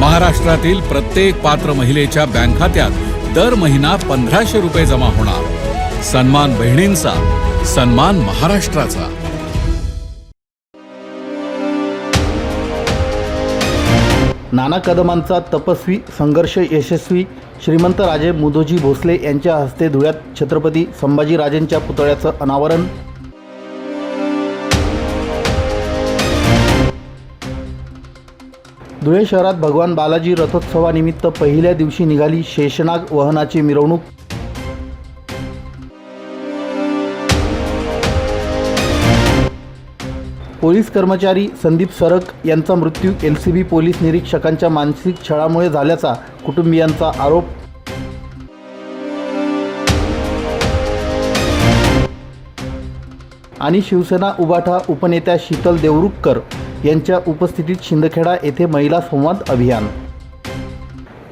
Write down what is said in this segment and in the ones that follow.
महाराष्ट्रातील प्रत्येक पात्र महिलेच्या बँक खात्यात दर महिना पंधराशे रुपये जमा होणार. सन्मान बहिणींचा सन्मान महाराष्ट्राचा. नाना कदमांचा तपस्वी संघर्ष यशस्वी श्रीमंत राजे मुदोजी भोसले यांच्या हस्ते धुळ्यात छत्रपती संभाजीराजेंच्या पुतळ्याचं अनावरण. धुळे शहरात भगवान बालाजी रथोत्सवानिमित्त पहिल्या दिवशी निघाली शेषनाग वहनाची मिरवणूक. पोलीस कर्मचारी संदीप सरक यांचा मृत्यू एल सी बी पोलीस निरीक्षकांच्या मानसिक छळामुळे झाल्याचा कुटुंबियांचा आरोप. आणि शिवसेना उबाठा उपनेत्या शीतल देवरुखकर यांच्या उपस्थितीत शिंदखेडा येथे महिला संवाद अभियान.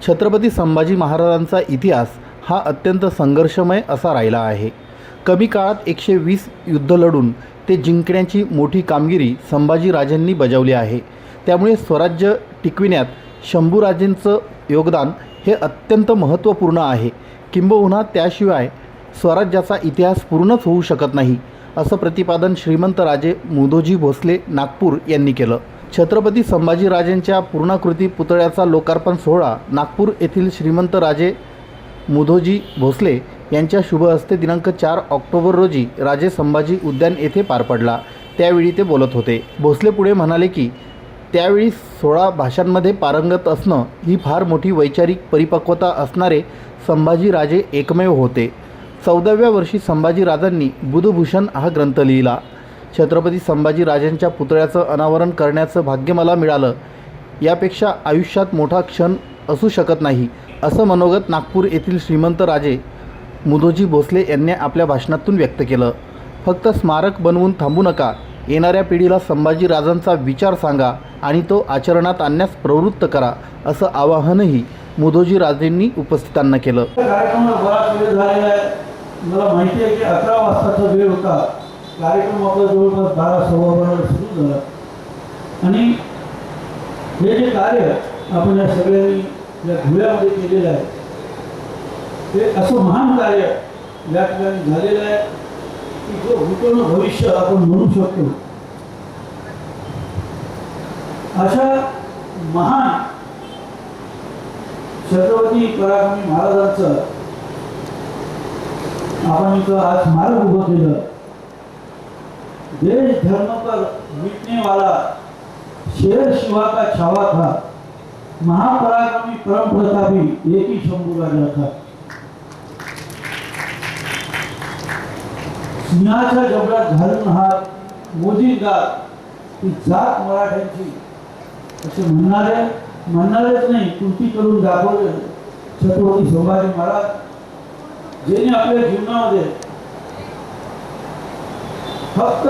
छत्रपती संभाजी महाराजांचा इतिहास हा अत्यंत संघर्षमय असा राहिला आहे. कमी काळात एकशे वीस युद्ध लढून ते जिंकण्याची मोठी कामगिरी संभाजीराजांनी बजावली आहे. त्यामुळे स्वराज्य टिकविण्यात शंभूराजेंचं योगदान हे अत्यंत महत्त्वपूर्ण आहे. किंबहुना त्याशिवाय स्वराज्याचा इतिहास पूर्णच होऊ शकत नाही. असं प्रतिपादन श्रीमंत राजे मुदोजी भोसले नागपूर यांनी केलं. छत्रपती संभाजीराजेंच्या पूर्णाकृती पुतळ्याचा लोकार्पण सोहळा नागपूर येथील श्रीमंत राजे मुधोजी भोसले यांच्या शुभ हस्ते दिनांक चार ऑक्टोबर रोजी राजे संभाजी उद्यान येथे पार पडला. त्यावेळी ते बोलत होते. भोसले पुढे म्हणाले की त्यावेळी सोळा भाषांमध्ये पारंगत असणं ही फार मोठी वैचारिक परिपक्वता असणारे संभाजीराजे एकमेव होते. चौदाव्या वर्षी संभाजीराजांनी बुधभूषण हा ग्रंथ लिहिला. छत्रपती संभाजीराजांच्या पुतळ्याचं अनावरण करण्याचं भाग्य मला मिळालं. यापेक्षा आयुष्यात मोठा क्षण असू शकत नाही असं मनोगत नागपूर येथील श्रीमंत राजे मुधोजी भोसले यांनी आपल्या भाषणातून व्यक्त केलं. फक्त स्मारक बनवून थांबू नका येणाऱ्या पिढीला संभाजीराजांचा विचार सांगा आणि तो आचरणात आणण्यास प्रवृत्त करा असं आवाहनही मुधोजी राजेंनी उपस्थितांना केलं. मला माहिती आहे की अकरा वाजताचा वेळ होता. कार्यक्रम आपला जवळपास बारा सव्वा बारा सुरू झाला. आणि हे जे कार्य आपण या सगळ्यांनी या धुळ्यामध्ये केलेलं आहे ते असं महान कार्य या ठिकाणी झालेलं आहे की जो भूतपूर्व भविष्य आपण म्हणू शकतो. अशा महान छत्रपती पराक्रमी महाराजांचं आपण इथं आज स्मारक उभं केलं. देश धर्म पर मिटने वाला शेर शिवा का छावा था महापराक्रमी परम प्रतापी एक ही शंभू राजा था सिंहाच्या जबड्यात घालून हा मोदींगार ही जात मराठ्यांची. असे म्हणणारे म्हणणारेच नाही कृती करून दाखवले. छत्रपती संभाजी महाराज ज्याने आपल्या जीवनामध्ये फक्त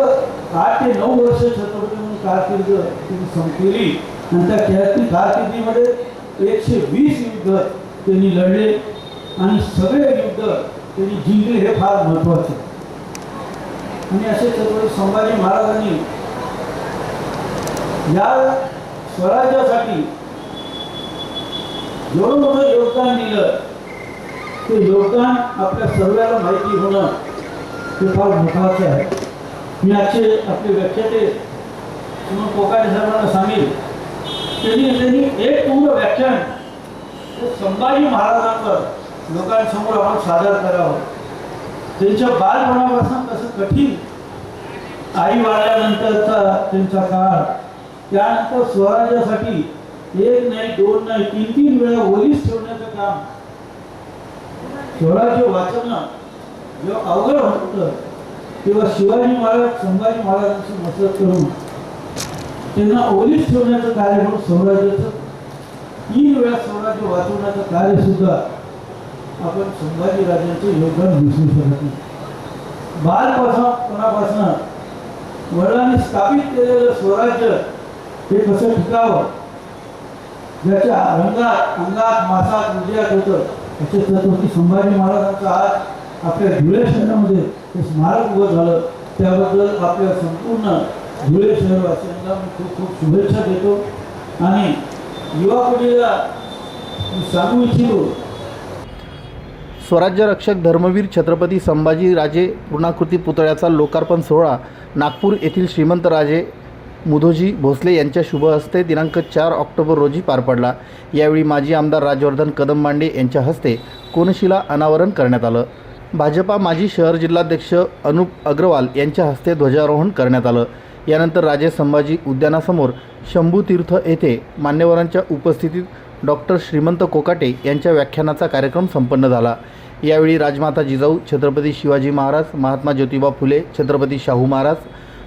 आठ ते नऊ वर्ष छत्रपती म्हणून कारकिर्द त्यांनी संपलेली आणि त्या खेळातील कारकिर्दीमध्ये एकशे वीस युद्ध त्यांनी लढले आणि सगळे युद्ध त्यांनी जिंकले हे फार महत्त्वाचे आणि असे छत्रपती संभाजी महाराजांनी या स्वराज्यासाठी जेवढं मोठं योगदान दिलं. ते योगदान आपल्या सर्वांना माहिती होणं हे फार महत्वाचं आहे. मी आजचे आपले व्याख्याते म्हणून कोकाने सर्वांना सांगेल. त्यांनी त्यांनी एक पूर्ण व्याख्यान संभाजी महाराजांवर लोकांसमोर आपण सादर करावं. त्यांच्या बालपणापासून कसं कठीण आई वाढल्यानंतरचा त्यांचा काळ त्यानंतर स्वराज्यासाठी एक नाही दोन नाही तीन तीन वेळा ओलीस ठेवण्याचं काम स्वराज्य वाचवणं जेव्हा अवघड होतं तेव्हा शिवाजी महाराज संभाजी महाराजांची मदत करून त्यांना ओलीस ठेवण्याचं कार्य म्हणून स्वराज्याचं तीन वेळा स्वराज्य वाचवण्याचं कार्य सुद्धा आपण संभाजी राजांचे योगदान दिसू शकत नाही. बालपासून वडिलांनी स्थापित केलेलं स्वराज्य हे कसं टिकावं? ज्याच्या रंगात अंगात मासात विजयात होतं असे छत्रपती संभाजी महाराजांचं आज आपल्या धुळे शहरामध्ये हे स्मारक उभं झालं. त्याबद्दल आपल्या संपूर्ण धुळे शहरवासियांना मी खूप खूप शुभेच्छा देतो. आणि युवा पिढीला मी सांगू इच्छितो. स्वराज्य रक्षक धर्मवीर छत्रपती संभाजीराजे पूर्णाकृती पुतळ्याचा लोकार्पण सोहळा नागपूर येथील श्रीमंत राजे मुधोजी भोसले यांच्या शुभ हस्ते दिनांक चार ऑक्टोबर रोजी पार पडला. यावेळी माजी आमदार राजवर्धन कदम मांडे यांच्या हस्ते कोनशिला अनावरण करण्यात आलं. भाजपा माजी शहर जिल्हाध्यक्ष अनुप अग्रवाल यांच्या हस्ते ध्वजारोहण करण्यात आलं. यानंतर राजे संभाजी उद्यानासमोर शंभूतीर्थ येथे मान्यवरांच्या उपस्थितीत डॉक्टर श्रीमंत कोकाटे यांच्या व्याख्यानाचा कार्यक्रम संपन्न झाला. यावेळी राजमाता जिजाऊ छत्रपती शिवाजी महाराज महात्मा ज्योतिबा फुले छत्रपती शाहू महाराज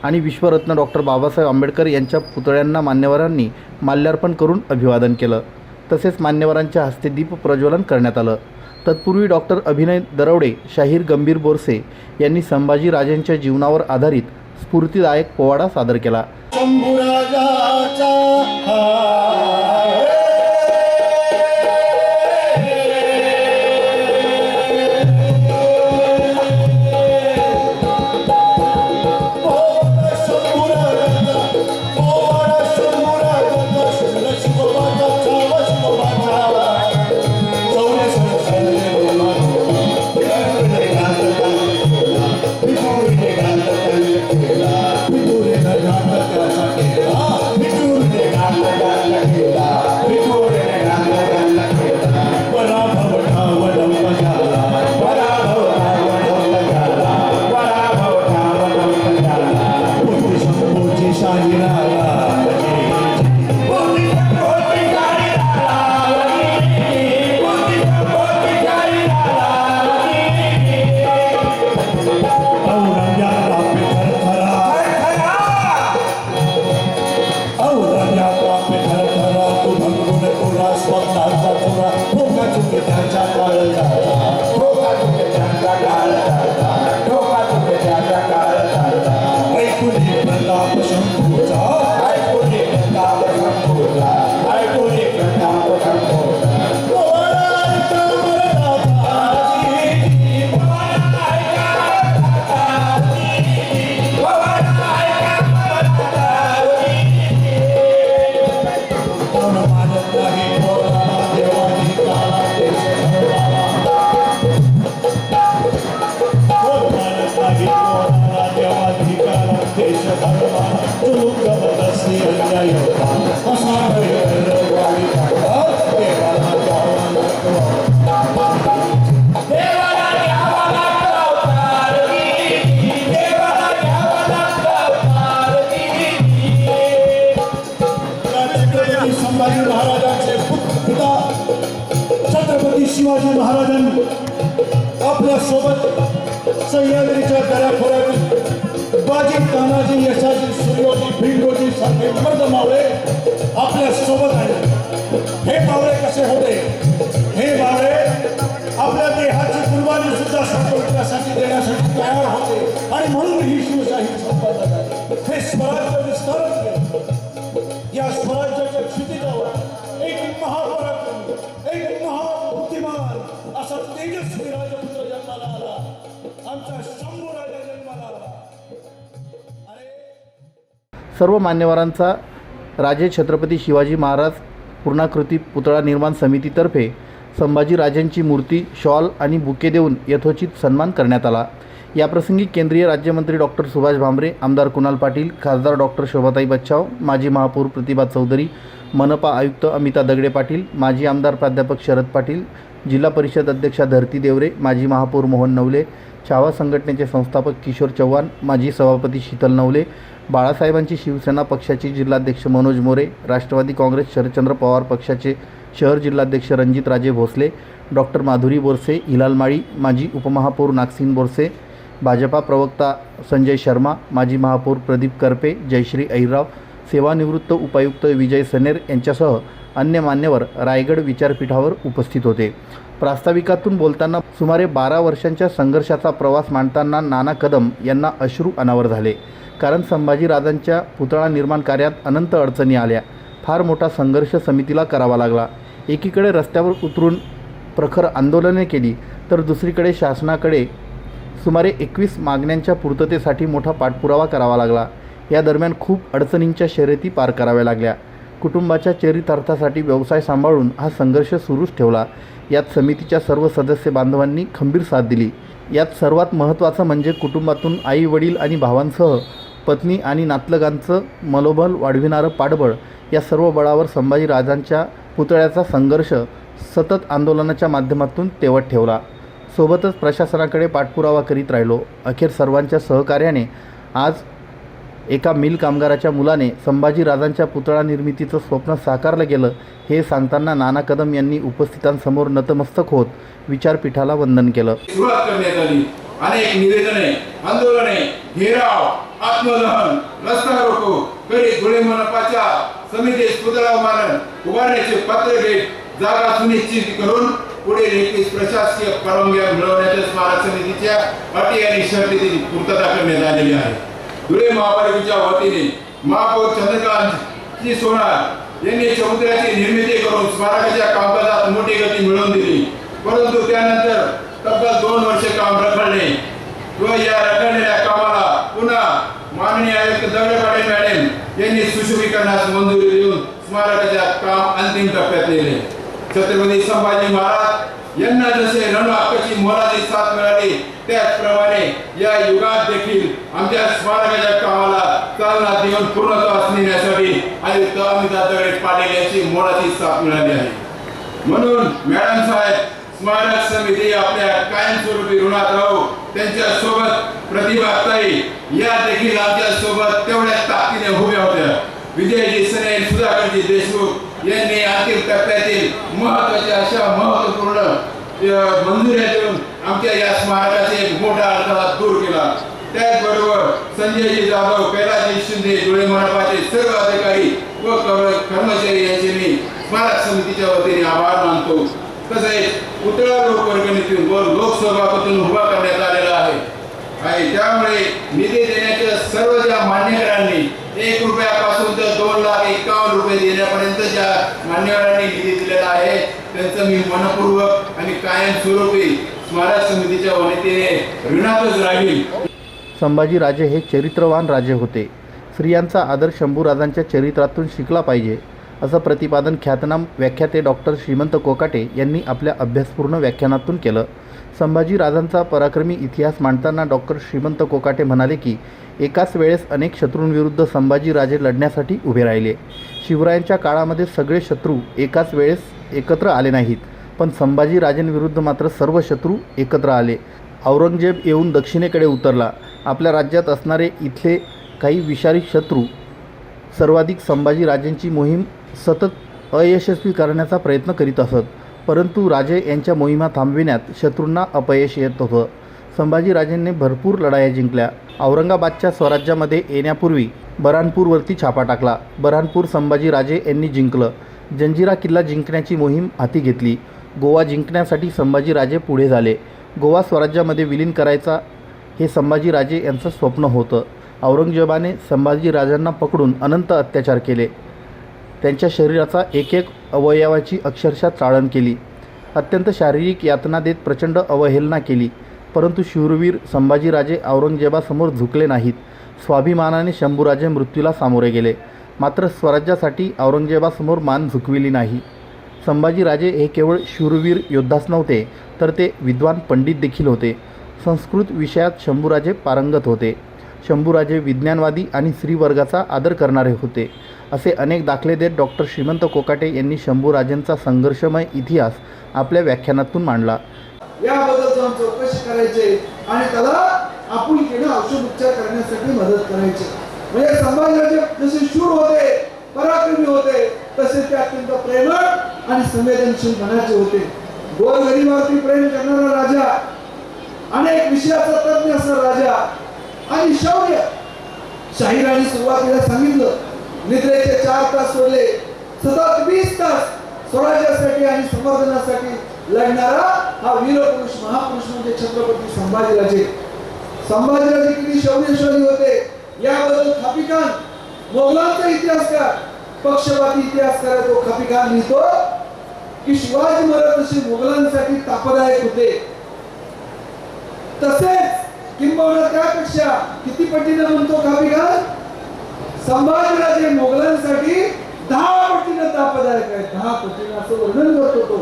आणि विश्वरत्न डॉक्टर बाबासाहेब आंबेडकर यांच्या पुतळ्यांना मान्यवरांनी माल्यार्पण करून अभिवादन केलं. तसेच मान्यवरांच्या हस्ते दीप प्रज्वलन करण्यात आलं. तत्पूर्वी डॉक्टर अभिनय दरवडे शाहीर गंभीर बोरसे यांनी संभाजी राजांच्या जीवनावर आधारित स्फूर्तीदायक पोवाडा सादर केला. सोबत सह्याद्रीच्या दऱ्याखोऱ्यात बाजी तानाजी यशाजी सूर्योजी भिंगोजी सारखे मर्द मावळे आपल्यासोबत आहेत. हे मावळे कसे होते? हे मावळे आपल्या देहाची कुर्बानी सुद्धा संपविण्यासाठी देण्यासाठी तयार होते. आणि म्हणून ही शिवशाही संपन्न झाली हे स्वराज्य सर्व मान्यवरांचा राजे छत्रपती शिवाजी महाराज पूर्णाकृती पुतळा निर्माण समितीतर्फे संभाजीराजांची मूर्ती शॉल आणि बुके देऊन यथोचित सन्मान करण्यात आला. याप्रसंगी केंद्रीय राज्यमंत्री डॉक्टर सुभाष भामरे आमदार कुणाल पाटील खासदार डॉक्टर शोभाताई बच्छाव माजी महापौर प्रतिभा चौधरी मनपा आयुक्त अमिता दगडे पाटील माजी आमदार प्राध्यापक शरद पाटील जिल्हा परिषद अध्यक्षा धरती देवरे माजी महापौर मोहन नवले छावा संघटनेचे संस्थापक किशोर चव्हाण माजी सभापती शीतल नवले बाळासाहेबांची शिवसेना पक्षाचे जिल्हाध्यक्ष मनोज मोरे राष्ट्रवादी काँग्रेस शरदचंद्र पवार पक्षाचे शहर जिल्हाध्यक्ष रणजितराजे भोसले डॉक्टर माधुरी बोरसे हिलाल माळी माजी उपमहापौर नागसिंग बोरसे भाजपा प्रवक्ता संजय शर्मा माजी महापौर प्रदीप करपे जयश्री अहिरराव सेवानिवृत्त उपायुक्त विजय सनेर यांच्यासह अन्य मान्यवर रायगड विचारपीठावर उपस्थित होते. प्रास्ताविकातून बोलताना सुमारे बारा वर्षांच्या संघर्षाचा प्रवास मांडताना नाना कदम यांना अश्रू अनावर झाले. कारण संभाजीराजांच्या पुतळा निर्माण कार्यात अनंत अडचणी आल्या. फार मोठा संघर्ष समितीला करावा लागला. एकीकडे रस्त्यावर उतरून प्रखर आंदोलने केली तर दुसरीकडे शासनाकडे सुमारे एकवीस मागण्यांच्या पूर्ततेसाठी मोठा पाठपुरावा करावा लागला. या दरम्यान खूप अडचणींच्या शर्यती पार कराव्या लागल्या. कुटुंबाच्या चरितार्थासाठी व्यवसाय सांभाळून हा संघर्ष सुरूच ठेवला. यात समितीच्या सर्व सदस्य बांधवांनी खंबीर साथ दिली. यात सर्वात महत्त्वाचं म्हणजे कुटुंबातून आई वडील आणि भावांसह पत्नी आणि नातलगांचं मनोबल वाढविणारं पाठबळ या सर्व बळावर संभाजीराजांच्या पुतळ्याचा संघर्ष सतत आंदोलनाच्या माध्यमातून तेवत ठेवला. सोबतच प्रशासनाकडे पाठपुरावा करीत राहिलो. अखेर सर्वांच्या सहकार्याने आज एका मिल कामगाराच्या मुलाने संभाजीराजांच्या पुतळा निर्मितीचं स्वप्न साकारलं गेलं हे सांगताना नाना कदम यांनी उपस्थितांसमोर नतमस्तक होत विचारपीठाला वंदन केलं. सुरुवात करण्यात आली. अनेक निवेदने आंदोलने घेराव आत्मदहन रस्ता रोको करी धुळे मनपाच्या समिती पुतळा मारण उभारण्याचे पत्र देत जागा सुनिश्चित करून पुढे एकवीस प्रशासकीय परवानग्या मिळवण्याच्या स्मारक समितीच्या अटी आणि शर्तीची पूर्तता करण्यात आलेली आहे. धुळे महापालिकेच्या वतीने महापौर चंद्रकांत जी सोनार यांनी समुद्राची निर्मिती करून स्मारकाच्या कामकाजात मोठी गती मिळवून दिली. परंतु त्यानंतर तब्बल दोन वर्ष काम रखडले व या रखडलेल्या कामात माननीय आयुक्त दगडे मॅडम यांनी सुशोभीकरणास मंजुरी देऊन स्मारकाच्या काम अंतिम टप्प्यात नेले. छत्रपती संभाजी महाराज यांना जसे रण हक्काची मोलाची साथ मिळाली त्याचप्रमाणे या युगात देखील आमच्या स्मारकाच्या कामाला चालना देऊन पूर्णत्वास नेण्यासाठी आयुक्त अमिताभ दगडे पाटील यांची मोलाची साथ मिळाली आहे. म्हणून मॅडम साहेब स्मारक समिती आपल्या कायमस्वरूपी ऋणात राहू. त्यांच्यासोबत प्रतिभाताई या देखील आमच्यासोबत तेवढ्या ताकदीने उभ्या होत्या. विजयजी सने सुधाकरजी देशमुख यांनी अंतिम टप्प्यातील महत्त्वाच्या अशा महत्त्वपूर्ण अ, मंजुऱ्या देऊन आमच्या या स्मारकाचे मोठा अडथळा दूर केला. त्याचबरोबर संजयजी जाधव कैलासजी शिंदे धुळे मनपाचे सर्व अधिकारी व कर्मचारी यांचे मी स्मारक समितीच्या वतीने आभार मानतो. तसेच पुतळा लोक वर्गणीतून व लोकसभातून उभा करण्यात आलेला आहे? आणि त्यामुळे निधी देण्याच्या सर्व ज्या मान्यवरांनी एक रुपयापासून तर दोन लाख एकावन्न रुपये देण्यापर्यंत ज्या मान्यवरांनी निधी दिलेला आहे त्यांचं मी मनपूर्वक आणि कायमस्वरूपी स्मारक समितीच्या वतीने ऋणातच राहील. संभाजीराजे हे चरित्रवान राजे होते. स्त्रियांचा आदर शंभूराजांच्या चरित्रातून शिकला पाहिजे. असं प्रतिपादन ख्यातनाम व्याख्याते डॉक्टर श्रीमंत कोकाटे यांनी आपल्या अभ्यासपूर्ण व्याख्यानातून केलं. संभाजीराजांचा पराक्रमी इतिहास मांडताना डॉक्टर श्रीमंत कोकाटे म्हणाले की एकाच वेळेस अनेक शत्रूंविरुद्ध संभाजीराजे लढण्यासाठी उभे राहिले. शिवरायांच्या काळामध्ये सगळे शत्रू एकाच वेळेस एकत्र आले नाहीत पण संभाजीराजेंविरुद्ध मात्र सर्व शत्रू एकत्र आले. औरंगजेब येऊन दक्षिणेकडे उतरला. आपल्या राज्यात असणारे इथले काही विषारी शत्रू सर्वाधिक संभाजीराजेंची मोहीम सतत अयशस्वी करण्याचा प्रयत्न करीत असत. परंतु राजे यांच्या मोहिमा थांबविण्यात शत्रूंना अपयश येत होतं. संभाजीराजेंनी भरपूर लढाया जिंकल्या. औरंगाबादच्या स्वराज्यामध्ये येण्यापूर्वी बऱ्हाणपूरवरती छापा टाकला. बऱ्हाणपूर संभाजीराजे यांनी जिंकलं. जंजिरा किल्ला जिंकण्याची मोहीम हाती घेतली. गोवा जिंकण्यासाठी संभाजीराजे पुढे झाले. गोवा स्वराज्यामध्ये विलीन करायचा हे संभाजीराजे यांचं स्वप्न होतं. औरंगजेबाने संभाजीराजांना पकडून अनंत अत्याचार केले. त्यांच्या शरीराचा एक एक अवयवाची अक्षरशः चाळण केली. अत्यंत शारीरिक यातना देत प्रचंड अवहेलना केली. परंतु शूरवीर संभाजीराजे औरंगजेबासमोर झुकले नाहीत. स्वाभिमानाने शंभूराजे मृत्यूला सामोरे गेले. मात्र स्वराज्यासाठी औरंगजेबासमोर मान झुकविली नाही. संभाजीराजे हे केवळ शूरवीर योद्धाच नव्हते तर ते विद्वान पंडित देखील होते. संस्कृत विषयात शंभूराजे पारंगत होते. शंभूराजे विज्ञानवादी आणि स्त्रीवर्गाचा आदर करणारे होते. असे अनेक दाखले देत डॉक्टर श्रीमंत कोकाटे यांनी शंभूराजेंचा संघर्षमय इतिहास आपल्या व्याख्यानातून मांडला. याबद्दल जाऊन चौकशी करायची आणि त्याला आपण केलं औषध उपचार करण्यासाठी मदत करायची. म्हणजे संभाजीराजे जसे शूर होते पराक्रमी होते तसे ते अत्यंत प्रेमळ आणि संवेदनशील मनाचे होते. गोर गोरगरिबावरती प्रेम करणारा राजा अनेक विषयाचा तज्ञ असणारा राजा आणि शौर्य. शाहिराने सुरुवातीला सांगितलं निद्रेचे चार तास सोडले. सतत वीस तास स्वराज्यासाठी आणि संवर्धनासाठी लढणारा हा वीरपुरुष महापुरुष म्हणजे छत्रपती संभाजीराजे. संभाजीराजे किती शौर्यशाली होते. याबद्दल खापिकान मोगलांचा इतिहासकार पक्षपाती इतिहासकार तो खापिकान लिहितो की शिवाजी महाराज जसे मोगलांसाठी तापदायक होते तसेच किंबहुना त्यापेक्षा किती पटीनं म्हणतो खापिकान संभाजीराजे मोगलांसाठी दहा पटीनं तापदायक आहे दहा पटीनं असं वर्णन करतो तो.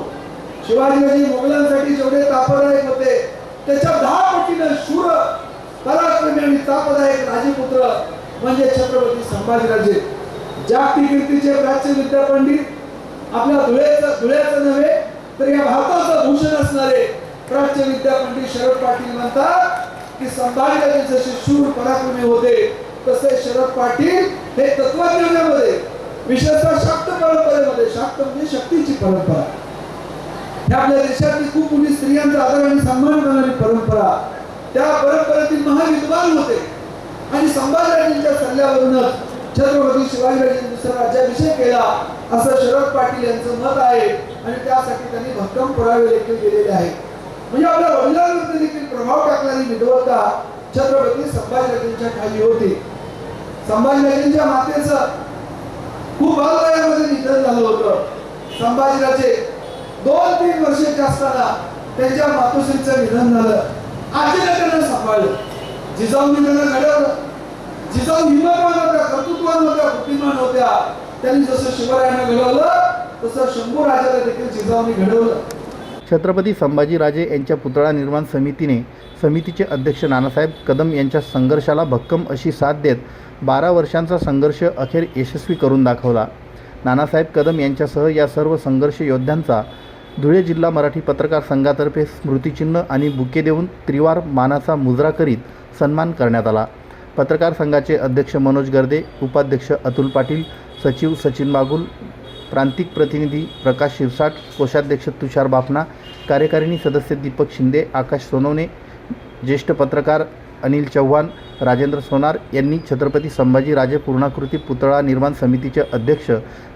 शिवाजीराजे मोगलांसाठी जेवढे तापदायक होते त्याच्या दहा पटीनं शूर पराक्रमी आणि तापदायक राजपुत्र म्हणजे छत्रपती संभाजीराजे. जागतिक कीर्तीचे प्राच्य विद्यापंडित आपल्या धुळ्याचं धुळ्याचं नव्हे तर या भारताचं भूषण असणारे प्राच्य विद्यापंडित शरद पाटील म्हणतात की संभाजीराजे जसे शूर पराक्रमी होते. तसे शरद पाटील हे तत्वज्ञानामध्ये विशेषतः शाक्त परंपरेमध्ये शाक्त म्हणजे शक्तीची परंपरा. ह्या आपल्या देशातली खूप मोठी स्त्रियांचा आदर आणि सन्मान करणारी परंपरा. त्या परंपरेतील महाविद्वान होते. आणि संभाजीराजेंच्या सल्ल्यावरूनच छत्रपती शिवाजीराजांनी दुसरा राज्याभिषेक केला असं शरद पाटील यांचं मत आहे. आणि त्यासाठी त्यांनी भक्कम पुरावे देखील दिलेले आहेत. म्हणजे आपल्या वडिलांवरती देखील प्रभाव टाकणारी विद्वत्ता छत्रपती संभाजीराजेंच्या खाली होती. संभाजीराजेंच्या मातेचं खूप बालवयामध्ये निधन झालं होतं. संभाजीराजे दोन तीन वर्षाचे असताना त्यांच्या मातोश्रीचं निधन झालं. आजीने त्यांना सांभाळलं. जिजाऊनी त्यांना घडवलं. जिजाऊ हिमवान होत्या कर्तृत्वान होत्या बुद्धिमान होत्या. त्यांनी जसं शिवरायांना घडवलं तसं शंभू राजाला देखील जिजाऊनी घडवलं. छत्रपती संभाजीराजे यांच्या पुतळा निर्माण समितीने समितीचे अध्यक्ष नानासाहेब कदम यांच्या संघर्षाला भक्कम अशी साथ देत बारा वर्षांचा संघर्ष अखेर यशस्वी करून दाखवला. नानासाहेब कदम यांच्यासह या सर्व संघर्ष योद्ध्यांचा धुळे जिल्हा मराठी पत्रकार संघातर्फे स्मृतिचिन्ह आणि बुके देऊन त्रिवार मानाचा मुजरा करीत सन्मान करण्यात आला. पत्रकार संघाचे अध्यक्ष मनोज गर्दे उपाध्यक्ष अतुल पाटील सचिव सचिन बागुल प्रांतिक प्रतिनिधी प्रकाश शिरसाट कोषाध्यक्ष तुषार बाफना कार्यकारिणी सदस्य दीपक शिंदे आकाश सोनवणे ज्येष्ठ पत्रकार अनिल चव्हाण राजेंद्र सोनार यांनी छत्रपती संभाजीराजे पूर्णाकृती पुतळा निर्माण समितीचे अध्यक्ष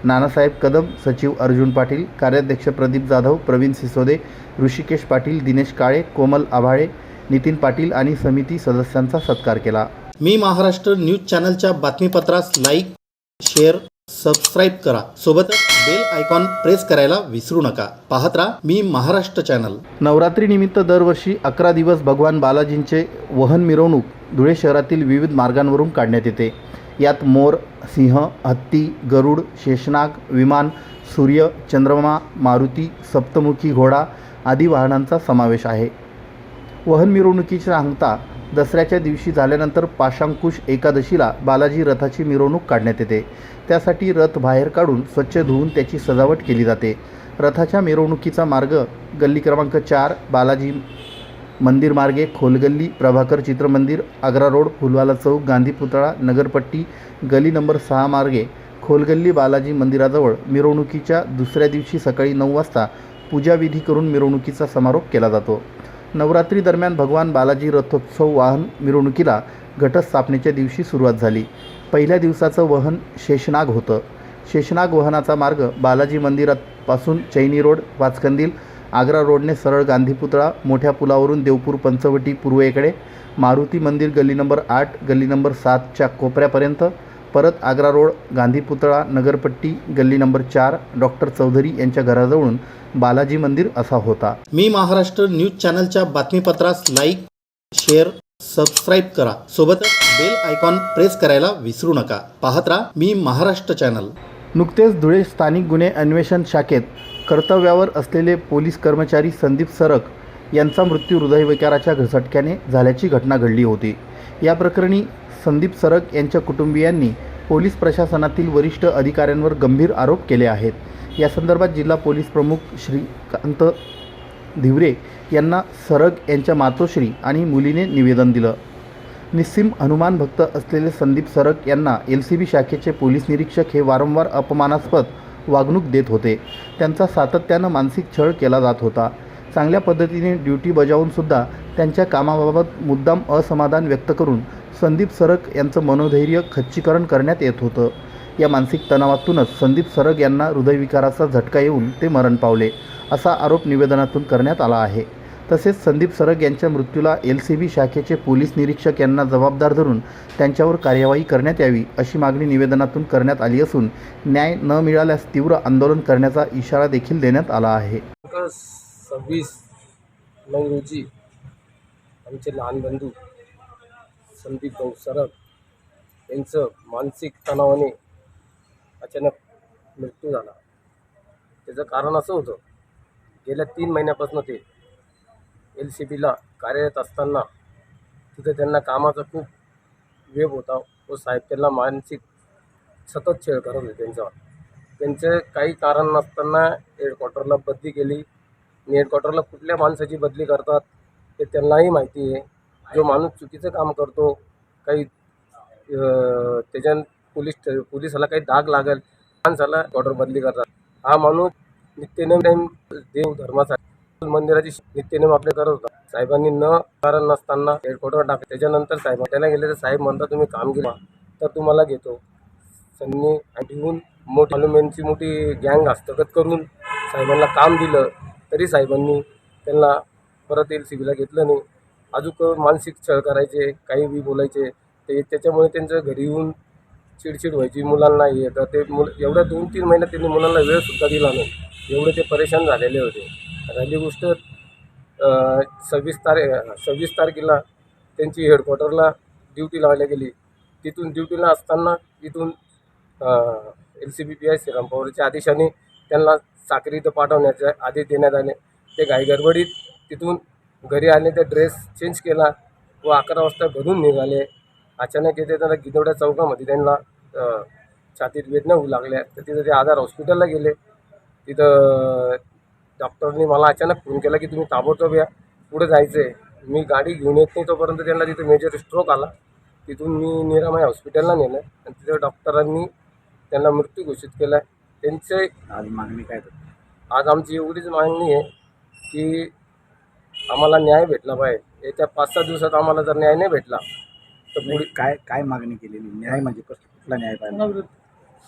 नानासाहेब कदम सचिव अर्जुन पाटील कार्याध्यक्ष प्रदीप जाधव प्रवीण सिसोदे ऋषिकेश पाटील दिनेश काळे कोमल आभाळे नितीन पाटील आणि समिती सदस्यांचा सत्कार केला. मी महाराष्ट्र न्यूज चॅनलच्या बातमीपत्रास लाईक शेअर सबस्क्राईब करा. सोबतच बेल आयकॉन प्रेस करायला विसरू नका. पाहत राहा मी महाराष्ट्र चॅनल नवरात्रीनिमित्त दरवर्षी अकरा दिवस भगवान बालाजींचे वहन मिरवणूक धुळे शहरातील विविध मार्गांवरून काढण्यात येते. यात मोर सिंह हत्ती गरुड शेषनाग विमान सूर्य चंद्रमा मारुती सप्तमुखी घोडा आदी वाहनांचा समावेश आहे. वहन मिरवणुकीची सांगता दसऱ्याच्या दिवशी झाल्यानंतर पाशांकुश एकादशीला बालाजी रथाची मिरवणूक काढण्यात येते. त्यासाठी रथ बाहेर काढून स्वच्छ धुवून त्याची सजावट केली जाते. रथाच्या मिरवणुकीचा मार्ग गल्ली क्रमांक चार बालाजी मंदिर मार्गे खोलगल्ली प्रभाकर चित्रमंदिर आग्रा रोड फुलवाला चौक गांधी पुतळा नगरपट्टी गली नंबर सहा मार्गे खोलगल्ली बालाजी मंदिराजवळ मिरवणुकीच्या दुसऱ्या दिवशी सकाळी नऊ वाजता पूजाविधी करून मिरवणुकीचा समारोप केला जातो. नवरात्री दरम्यान भगवान बालाजी रथोत्सव वाहन मिरवणुकीला घटस्थापनेच्या दिवशी सुरुवात झाली. पहिल्या दिवसाचं वहन शेषनाग होतं. शेषनाग वहनाचा मार्ग बालाजी मंदिरापासून चैनी रोड वाचकंदील आग्रा रोडने सरळ गांधी पुतळा मोठ्या पुलावरून देवपूर पंचवटी पूर्वेकडे मारुती मंदिर गल्ली नंबर आठ गल्ली नंबर सातच्या कोपऱ्यापर्यंत परत आग्रा रोड गांधी पुतळा नगरपट्टी गल्ली नंबर चार डॉक्टर चौधरी यांच्या घराजवळून बालाजी मंदिर असा होता. मी महाराष्ट्र न्यूज चॅनलच्या बातमीपत्रास लाईक शेअर सबस्क्राईब करा. सोबतच बेल आयकॉन प्रेस करायला विसरू नका. पाहत राहा मी महाराष्ट्र चॅनल. नुकतेच धुळे स्थानिक गुन्हे अन्वेषण शाखेत कर्तव्यावर असलेले पोलीस कर्मचारी संदीप सरक यांचा मृत्यू हृदयविकाराच्या झटक्याने झाल्याची घटना घडली होती. या प्रकरणी संदीप सरक यांच्या कुटुंबियांनी पोलीस प्रशासनातील वरिष्ठ अधिकाऱ्यांवर गंभीर आरोप केले आहेत. या संदर्भात जिल्हा पोलीस प्रमुख श्रीकांत धिवरे यांना सरग यांच्या मातोश्री आणि मुलीने निवेदन दिलं. निस्सीम हनुमान भक्त असलेले संदीप सरक यांना एल सी बी शाखेचे पोलीस निरीक्षक हे वारंवार अपमानास्पद वागणूक देत होते. त्यांचा सातत्यानं मानसिक छळ केला जात होता. चांगल्या पद्धतीने ड्युटी बजावूनसुद्धा त्यांच्या कामाबाबत मुद्दाम असमाधान व्यक्त करून संदीप सरक यांचं मनोधैर्य खच्चीकरण करण्यात येत होतं. या मानसिक तणावातूनच संदीप सरग यांना हृदयविकाराचा झटका येऊन ते मरण पावले असा आरोप निवेदनातून करण्यात आला आहे. तसेच संदीप सरग यांच्या मृत्यूला एल सी बी शाखेचे पोलीस निरीक्षक यांना जबाबदार धरून त्यांच्यावर कार्यवाही करण्यात यावी अशी मागणी निवेदनातून करण्यात आली असून न्याय न मिळाल्यास तीव्र आंदोलन करण्याचा इशारा देखील देण्यात आला आहे. सव्वीस नऊ रोजी आमचे लहान बंधू संदीप भाऊ सरब यांचं मानसिक तणावाने अचानक मृत्यू झाला. त्याचं कारण असं होतं गेल्या तीन महिन्यापासून ते एल सी बीला कार्यरत असताना तिथं त्यांना कामाचा खूप वेग होता व साहेब त्यांना मानसिक सतत छेड करत होते त्यांच्यावर त्यांचे काही कारण नसताना हेडक्वार्टरला बदली केली. आणि हेडक्वार्टरला कुठल्या माणसाची बदली करतात हे त्यांनाही माहिती आहे. जो माणूस चुकीचं काम करतो काही अं, पोलीस पोलिसाला काही डाग लागेल माणसाला ऑर्डर बदली करतात. हा माणूस नित्यनेम टाईम देव धर्मासाठी मंदिराची नित्यनेम आपले करत होता. साहेबांनी न कारण नसताना हेडक्वार्टर टाक त्याच्यानंतर साहेब त्याला गेले तर साहेब म्हणता तुम्ही काम केला तर तुम्हाला घेतो. त्यांनी घेऊन मोठी हनुमानची मोठी गँग हस्तगत करून साहेबांना काम दिलं. तरी साहेबांनी त्यांना परत येईल सिबीला घेतलं नाही. अजून मानसिक छळ करायचे काही बी बोलायचे ते त्याच्यामुळे त्यांचं घरी येऊन चिडचिड व्हायची मुलांना हे तर ते मुल एवढ्या दोन तीन महिन्यात त्यांनी मुलांना वेळसुद्धा दिला नाही. एवढे ते परेशान झालेले होते. राहिली गोष्ट सव्वीस तारीख सव्वीस तारखेला त्यांची हेडक्वार्टरला ड्युटी लावायला गेली. तिथून ड्युटीला असताना तिथून L C B P I Shriram पवारच्या आदेशाने त्यांना साक्री इथं पाठवण्याचे आदेश देण्यात आले. ते घाईगडबडीत तिथून घरी आले ते ड्रेस चेंज केला व अकरा वाजता घरून निघाले. अचानक येते त्यांना गिदवड्या चौकामध्ये त्यांना छातीत वेदना होऊ लागल्या. तर तिथं ते आधार हॉस्पिटलला गेले. तिथं डॉक्टरनी मला अचानक फोन केला की तुम्ही ताबडतोब या. पुढे जायचं आहे मी गाडी घेऊन येत नाही तोपर्यंत त्यांना तिथं मेजर स्ट्रोक आला. तिथून मी निरामय हॉस्पिटलला नेलं. आणि तिथं डॉक्टरांनी त्यांना मृत्यू घोषित केला. आहे त्यांचे आज मागणी काय आज आमची एवढीच मागणी आहे की आम्हाला न्याय भेटला पाहिजे. येत्या पाच सहा दिवसात आम्हाला जर न्याय नाही भेटला तर पुढे काय काय मागणी केलेली? न्याय म्हणजे कसं? कुठला न्याय पाहिजे?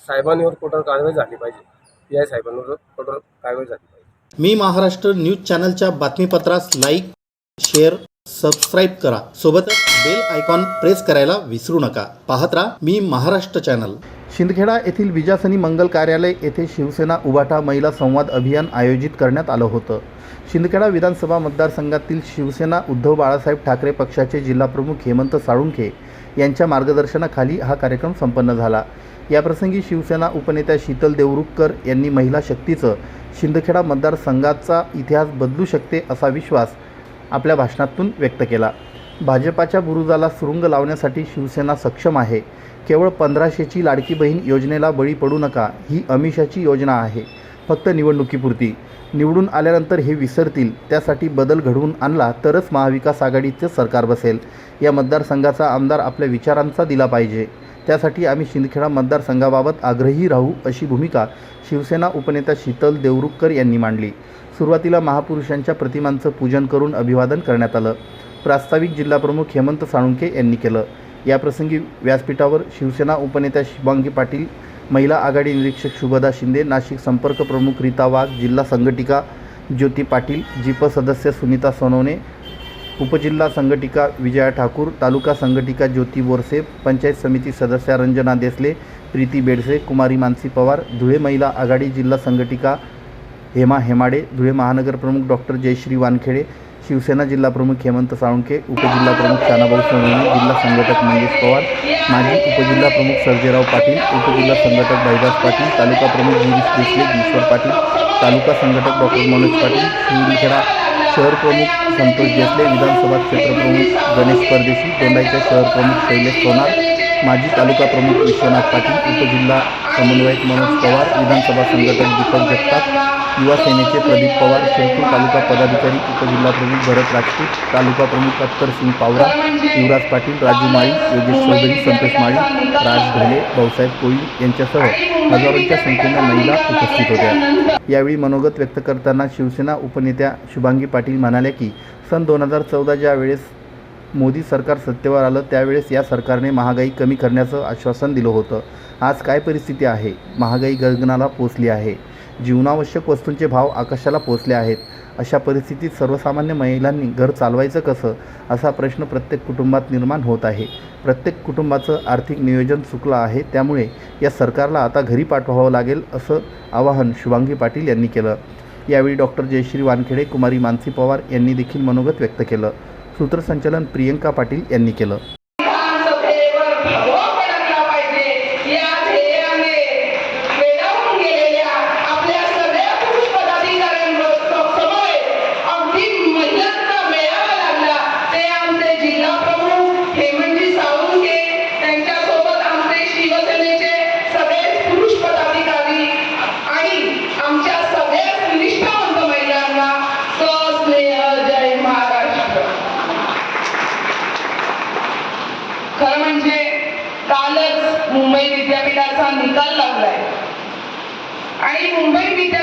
साहेबांवर कठोर कारवाई झाली पाहिजे. पी आय साहेबांवर कठोर कारवाई झाली पाहिजे. मी महाराष्ट्र न्यूज चॅनलच्या बातमीपत्रास लाईक शेअर सबस्क्राईब करा. सोबतच बेल आयकॉन प्रेस करायला विसरू नका. पाहत राहा मी महाराष्ट्र चॅनल. शिंदखेडा येथील विजासनी मंगल कार्यालय येथे शिवसेना उभाटा महिला संवाद अभियान आयोजित करण्यात आलं होतं. शिंदखेडा विधानसभा मतदारसंघातील शिवसेना उद्धव बाळासाहेब ठाकरे पक्षाचे जिल्हाप्रमुख हेमंत साळुंखे यांच्या मार्गदर्शनाखाली हा कार्यक्रम संपन्न झाला. याप्रसंगी शिवसेना उपनेत्या शीतल देवरुखकर यांनी महिला शक्तीचं शिंदखेडा मतदारसंघाचा इतिहास बदलू शकते असा विश्वास आपल्या भाषणातून व्यक्त केला. भाजपाच्या बुरुजाला सुरुंग लावण्यासाठी शिवसेना सक्षम आहे. केवळ पंधराशेची लाडकी बहीण योजनेला बळी पडू नका ही अमिषाची योजना आहे. फक्त निवडणुकीपुरती. निवडून आल्यानंतर हे विसरतील त्यासाठी बदल घडवून आणला तरच महाविकास आघाडीचे सरकार बसेल. या मतदारसंघाचा आमदार आपल्या विचारांचा दिला पाहिजे. त्यासाठी आम्ही शिंदखेडा मतदारसंघाबाबत आग्रही राहू अशी भूमिका शिवसेना उपनेता शीतल देवरुखकर यांनी मांडली. सुरुवातीला महापुरुषांच्या प्रतिमांचं पूजन करून अभिवादन करण्यात आलं. प्रास्ताविक जिल्हाप्रमुख हेमंत साळुंके यांनी केलं. याप्रसंगी व्यासपीठावर शिवसेना उपनेत्या शिवांगी पाटील महिला आघाडी निरीक्षक शुभदा शिंदे नाशिक संपर्क प्रमुख रीता वाघ जिल्हा संघटिका ज्योती पाटील जिप सदस्य सुनीता सोनवणे उपजिल्हा संघटिका विजया ठाकूर तालुका संघटिका ज्योती बोरसे पंचायत समिती सदस्या रंजना देसले प्रीती बेडसे कुमारी मानसी पवार धुळे महिला आघाडी जिल्हा संघटिका हेमा हेमाडे धुळे महानगर प्रमुख डॉक्टर जयश्री वानखेडे शिवसेना जिल्हा प्रमुख हेमंत साळुंके उपजिल्हा प्रमुख शानाभाऊ सोनवणे जिल्हा संघटक मंगेश पवार माजी उपजिल्हा प्रमुख सर्जेराव पाटील उपजिल्हा संघटक भाईदास पाटील तालुका प्रमुख गिरीश देशले ईश्वर पाटील तालुका संघटक डॉक्टर मनोज पाटील शिंदखेडा शहर प्रमुख संतोष देसले विधानसभा क्षेत्रप्रमुख गणेश परदेशी दोंडाईचे शहर प्रमुख शैलेश सोनार माजी तालुका प्रमुख विश्वनाथ पाटील उपजिल्हा समन्वयक मनोज पवार विधानसभा संघटक दीपक जगताप युवा सेनेचे प्रदीप पवार शिरपूर तालुका पदाधिकारी उपजिल्हाप्रमुख भरत राजपूत तालुका प्रमुख अख्तर सिंग पावरा युवराज पाटील राजू माळी योगेश चौधरी संतोष माळी राज ढले भाऊसाहेब कोळी यांच्यासह हजारोंच्या संख्येनं महिला उपस्थित होत्या. यावेळी मनोगत व्यक्त करताना शिवसेना उपनेत्या शुभांगी पाटील म्हणाल्या की सन दोन हजार चौदा ज्या वेळेस मोदी सरकार सत्तेवर आलं त्यावेळेस या सरकारने महागाई कमी करण्याचं आश्वासन दिलं होतं. आज काय परिस्थिती आहे? महागाई गगनाला पोचली आहे. जीवनावश्यक वस्तूंचे भाव आकाशाला पोचले आहेत. अशा परिस्थितीत सर्वसामान्य महिलांनी घर चालवायचं कसं? असा प्रश्न प्रत्येक कुटुंबात निर्माण होत आहे. प्रत्येक कुटुंबाचं आर्थिक नियोजन चुकलं आहे त्यामुळे या सरकारला आता घरी पाठवावं लागेल असं आवाहन शुभांगी पाटील यांनी केलं. यावेळी डॉक्टर जयश्री वानखेडे कुमारी मानसी पवार यांनी देखील मनोगत व्यक्त केलं. सूत्रसंचालन प्रियंका पाटील यांनी केलं.